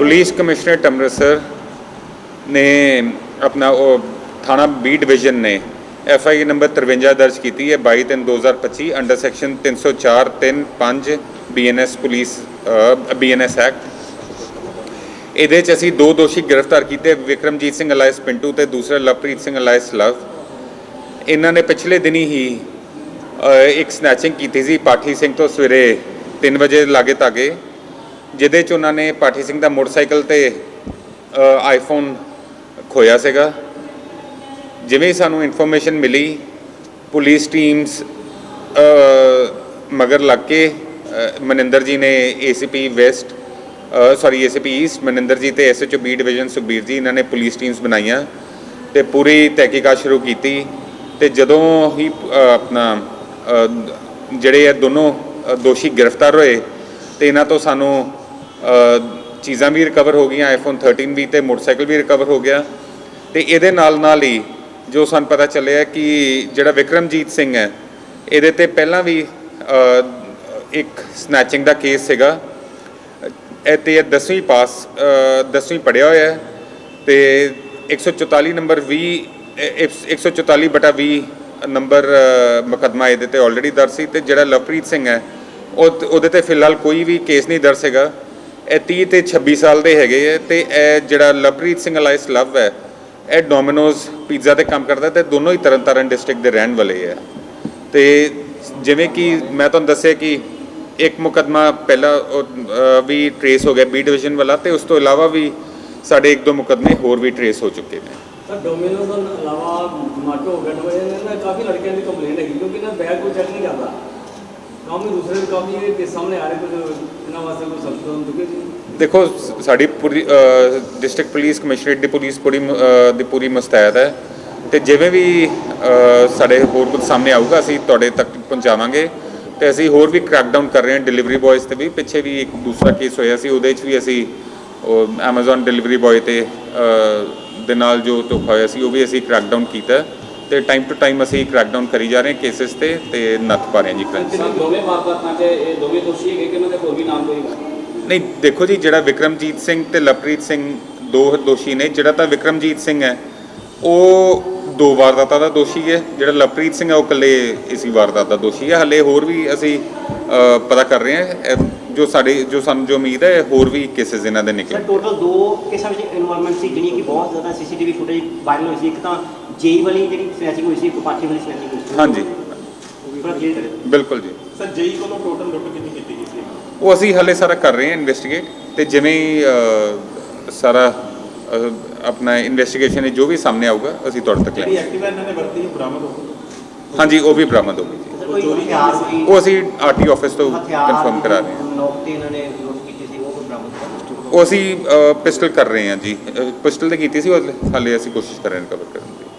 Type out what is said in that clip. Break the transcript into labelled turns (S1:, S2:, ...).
S1: Police commissioner Amritsar ਨੇ ਆਪਣਾ ਉਹ ਥਾਣਾ ਬੀ ਡਿਵੀਜ਼ਨ ਨੇ ਐਫ ਆਈ ਨੰਬਰ 53 ਦਰਜ ਕੀਤੀ ਹੈ 22 ਤਿੰਨ 2025 under section 304 3 5 BNS police BNS act ਇਹਦੇ 'ਚ ਅਸੀਂ ਦੋ ਦੋਸ਼ੀ ਗ੍ਰਿਫਤਾਰ ਕੀਤੇ, ਵਿਕਰਮਜੀਤ ਸਿੰਘ ਅਲਾਇਸ ਪਿੰਟੂ ਤੇ ਦੂਸਰਾ ਲਵਪ੍ਰੀਤ ਸਿੰਘ ਅਲਾਇਸ ਲਵ। ਇਹਨਾਂ ਨੇ ਪਿਛਲੇ ਦਿਨੀ ਹੀ ਇੱਕ ਸਨੈਚਿੰਗ ਕੀਤੀ ਸੀ, ਪਾਠੀ ਸਿੰਘ ਤੋਂ ਸਵੇਰੇ 3 ਵਜੇ ਲਾਗੇ ਤਾਗੇ ਜਿਹਦੇ 'ਚ ਉਹਨਾਂ ਨੇ ਪਾਠੀ ਸਿੰਘ ਦਾ ਮੋਟਰਸਾਈਕਲ ਤੇ ਆਈਫੋਨ ਖੋਇਆ ਸੀਗਾ। ਜਿਵੇਂ ਸਾਨੂੰ ਇਨਫੋਰਮੇਸ਼ਨ ਮਿਲੀ, ਪੁਲਿਸ ਟੀਮਸ ਮਗਰ ਲੱਗ ਕੇ ਮਨਿੰਦਰ ਜੀ ਨੇ ACP west sorry ACP east Maninder ji ਤੇ ਐਸਐਚਓ ਬੀ ਡਿਵੀਜ਼ਨ ਸੁਖਬੀਰ ਜੀ ਇਹਨਾਂ ਨੇ ਪੁਲਿਸ ਟੀਮਸ ਬਣਾਈਆਂ ਤੇ ਪੂਰੀ ਤਹਿਕੀਕਾਤ ਸ਼ੁਰੂ ਕੀਤੀ ਤੇ ਜਦੋਂ ਹੀ ਆਪਣਾ ਜਿਹੜੇ ਇਹ ਦੋਨੋਂ ਦੋਸ਼ੀ ਗ੍ਰਿਫਤਾਰ ਹੋਏ ਤੇ ਇਹਨਾਂ ਤੋਂ ਸਾਨੂੰ ਚੀਜ਼ਾਂ ਵੀ ਰਿਕਵਰ ਹੋ ਗਈਆਂ ਆਈਫੋਨ 13 ਵੀ ਤੇ ਮੋਟਰਸਾਈਕਲ ਵੀ ਰਿਕਵਰ ਹੋ ਗਿਆ। ਤੇ ਇਹਦੇ ਨਾਲ ਨਾਲ ਹੀ ਜੋ ਸਾਨੂੰ ਪਤਾ ਚੱਲਿਆ ਕਿ ਜਿਹੜਾ ਵਿਕਰਮਜੀਤ ਸਿੰਘ ਹੈ ਇਹਦੇ ਤੇ ਪਹਿਲਾਂ ਵੀ ਇੱਕ ਸਨੈਚਿੰਗ ਦਾ ਕੇਸ ਸੀਗਾ। ਇਹ ਤੇ ਇਹ 10ਵੀਂ ਪਾਸ 10ਵੀਂ ਪੜਿਆ ਹੋਇਆ ਹੈ ਤੇ 144 ਨੰਬਰ 20 ਇਹ- ਇਹ 144 ਬਟਾ 20 ਨੰਬਰ ਅ, ਮੁਕੱਦਮਾ ਇਹਦੇ ਤੇ ਆਲਰੇਡੀ ਦਰਜ ਸੀ ਤੇ ਜਿਹੜਾ ਲਵਪ੍ਰੀਤ ਸਿੰਘ ਹੈ ਉਹ ਉਹਦੇ ਤੇ ਫਿਲਹਾਲ ਕੋਈ ਵੀ ਕੇਸ ਨਹੀਂ ਦਰਜ ਹੈਗਾ ਇਹ 30 ਤੇ 26 ਸਾਲ ਦੇ ਹੈਗੇ ਹੈ ਤੇ ਇਹ ਜਿਹੜਾ ਲਵਪ੍ਰੀਤ ਸਿੰਘ ਅਲਾਈਸ ਲਵ ਹੈ, ਇਹ ਡੋਮਿਨੋਜ਼ ਪੀਜ਼ਾ ਤੇ ਕੰਮ ਕਰਦਾ ਤੇ ਦੋਨੋਂ ਹੀ ਤਰਨਤਾਰਨ ਡਿਸਟ੍ਰਿਕਟ ਦੇ ਰਹਿਣ ਵਾਲੇ ਹੈ ਤੇ ਜਿਵੇਂ ਕਿ ਮੈਂ ਤੁਹਾਨੂੰ ਦੱਸਿਆ ਕਿ ਇੱਕ ਮੁਕੱਦਮਾ ਪਹਿਲਾਂ ਵੀ ਟਰੇਸ ਹੋ ਗਿਆ ਬੀ ਡਿਵੀਜ਼ਨ ਵਾਲਾ ਤੇ ਉਸ ਤੋਂ ਇਲਾਵਾ ਵੀ ਸਾਡੇ ਇੱਕ ਦੋ ਮੁਕੱਦਮੇ ਹੋਰ ਵੀ ਟਰੇਸ ਹੋ ਚੁੱਕੇ ਨੇ।
S2: ਸਰ ਡੋਮਿਨੋਜ਼ ਤੋਂ ਇਲਾਵਾ ਜਮਾਟੋ ਹੋ ਗਿਆ ਡੋਮਿਨੋਜ਼ ਨੇ ਕਾਫੀ ਲੜਕਿਆਂ ਦੀ ਕੰਪਲੇਂਟ ਹੈਗੀ ਕਿਉਂਕਿ ਇਹਨਾਂ ਬੈਗ ਕੋਈ ਚੈੱਕ ਨਹੀਂ ਕਰਦਾ। ਕਾਫੀ ਦੂਸਰੇ ਵੀ ਇਹ ਕੇਸ ਸਾਹਮਣੇ ਆ ਰਹੇ ਕੁਝ, ਇਹਨਾਂ ਵਾਸਤੇ ਕੋਈ ਸਖਤ ਕਦਮ
S1: ਦੇਖੋ ਸਾਡੀ ਪੂਰੀ ਡਿਸਟ੍ਰਿਕਟ ਪੁਲਿਸ ਕਮਿਸ਼ਨਰੇਟ ਦੀ ਪੁਲਿਸ ਪੂਰੀ ਦੀ ਪੂਰੀ ਮੁਸਤੈਦ ਹੈ ਤੇ ਜਿਵੇਂ ਵੀ ਸਾਡੇ ਹੋਰ ਕੁਝ ਸਾਹਮਣੇ ਆਊਗਾ, ਅਸੀਂ ਤੁਹਾਡੇ ਤੱਕ ਪਹੁੰਚਾਵਾਂਗੇ ਤੇ ਅਸੀਂ ਹੋਰ ਵੀ ਕ੍ਰੈਕਡਾਊਨ ਕਰ ਰਹੇ ਹਾਂ ਡਿਲੀਵਰੀ ਬॉयਜ਼ ਤੇ ਵੀ, ਪਿੱਛੇ ਵੀ ਇੱਕ ਦੂਸਰਾ ਕੇਸ ਹੋਇਆ ਸੀ, ਉਹਦੇ 'ਚ ਵੀ ਅਸੀਂ, ਉਹ Amazon ਡਿਲੀਵਰੀ ਬॉय ਤੇ ਦੇ ਨਾਲ ਜੋ ਧੋਖਾ ਹੋਇਆ ਸੀ, ਉਹ ਵੀ ਅਸੀਂ ਕ੍ਰੈਕਡਾਊਨ ਕੀਤਾ। ਤੇ ਟਾਈਮ ਟੂ ਟਾਈਮ ਅਸੀਂ ਕ੍ਰੈਕਡਾਊਨ ਕਰੀ ਜਾ ਰਹੇ ਹਾਂ ਕੇਸਿਸ ਤੇ ਤੇ ਨੱਥ ਪਾ ਰਹੇ ਹਾਂ ਜੀ
S3: ਸਰ ਦੋਵੇਂ ਵਾਰਦਾਤਾਂ 'ਚ ਇਹ ਦੋਵੇਂ ਦੋਸ਼ੀ ਹੈਗੇ ਕਿ ਉਹਨਾਂ ਦੇ ਹੋਰ ਵੀ ਨਾਮ ਕੋਈ
S1: ਨਹੀਂ ਦੇਖੋ ਜੀ ਜਿਹੜਾ ਵਿਕਰਮਜੀਤ ਸਿੰਘ ਤੇ ਲਵਪ੍ਰੀਤ ਸਿੰਘ ਦੋ ਦੋਸ਼ੀ ਨੇ ਜਿਹੜਾ ਤਾਂ ਵਿਕਰਮਜੀਤ ਸਿੰਘ ਹੈ ਉਹ ਦੋ ਵਾਰਦਾਤਾਂ ਦਾ ਦੋਸ਼ੀ ਹੈ ਜਿਹੜਾ ਲਵਪ੍ਰੀਤ ਸਿੰਘ ਹੈ ਉਹ ਇਕੱਲੇ ਇਸੀ ਵਾਰਦਾਤ ਦਾ ਦੋਸ਼ੀ ਹੈ। ਹਲੇ ਹੋਰ ਵੀ ਅਸੀਂ ਪਤਾ ਕਰ ਰਹੇ ਹਾਂ ਜੋ ਸਾਡੇ ਜੋ ਸਾਨੂੰ ਜੋ ਉਮੀਦ ਹੈ ਹੋਰ ਵੀ ਕੇਸਿਸ ਇਹਨਾਂ ਦੇ
S4: ਸਰ
S1: ਨਿਕਲੇ
S4: ਟੋਟਲ ਦੋ ਕੇਸਾਂ ਵਿੱਚ ਇਨਵੋਲਵਮੈਂਟ ਸੀ ਜਿਹੜੀ ਕਿ ਬਹੁਤ ਜ਼ਿਆਦਾ ਸੀਸੀਟੀਵੀ ਫੁਟੇਜ ਵਾਇਰਲ ਹੋਈ ਸੀ। ਇੱਕ ਤਾਂ ਜੇਈ ਵਾਲੀ ਜਿਹੜੀ ਸਨੈਚਿੰਗ ਹੋਈ ਸੀ ਇੱਕ ਪਾਠੀ ਵਾਲੀ ਸਨੈਚਿੰਗ ਹੋਈ ਸੀ।
S1: ਹਾਂਜੀ। ਬਿਲਕੁਲ ਜੀ।
S5: ਸਰ ਜੇਈ ਕੋਲੋਂ ਟੋਟਲ ਲੁੱਟ ਕਿੰਨੀ ਕੀਤੀ ਗਈ ਸੀ?
S1: ਉਹ ਅਸੀਂ ਹਲੇ ਸਾਰਾ ਕਰ ਰਹੇ ਹਾਂ ਇਨਵੈਸਟੀਗੇਟ ਤੇ ਜਿਵੇਂ ਸਾਰਾ ਆਪਣਾ ਇਨਵੈਸਟੀਗੇਸ਼ਨ ਜੋ ਵੀ ਸਾਹਮਣੇ ਆਊਗਾ ਅਸੀਂ ਤੁਹਾਡੇ ਤੱਕ
S5: ਜਿਹੜੀ
S1: ਲੈ
S5: ਐਕਟਿਵਾ ਇਹਨਾਂ ਨੇ ਵਰਤੀ ਉਹ ਬਰਾਮਦ ਹੋ ਗਈ।
S1: ਹਾਂਜੀ ਉਹ ਵੀ ਬਰਾਮਦ ਹੋ ਗਈ ਉਹ ਅਸੀਂ ਆਰਟੀ ਆਫਿਸ ਤੋਂ ਕਨਫਰਮ ਕਰਾ ਰਹੇ ਹਾਂ।
S4: ਨੋਕ ਤੇ ਇਹਨਾਂ ਨੇ ਲੁੱਟ ਕੀਤੀ ਸੀ ਉਹ ਕੋਈ ਬਰਾਮਦ ਕਰ
S1: ਉਹ ਅਸੀਂ ਪਿਸਟਲ ਕਰ ਰਹੇ ਹਾਂ ਜੀ। ਪਿਸਟਲ ਤੇ ਕੀਤੀ ਸੀ ਉਹ ਹਾਲੇ ਅਸੀਂ ਕੋਸ਼ਿਸ਼ ਕਰ ਰਹੇ ਹਾਂ ਕਵਰ ਕਰਨ ਦੀ।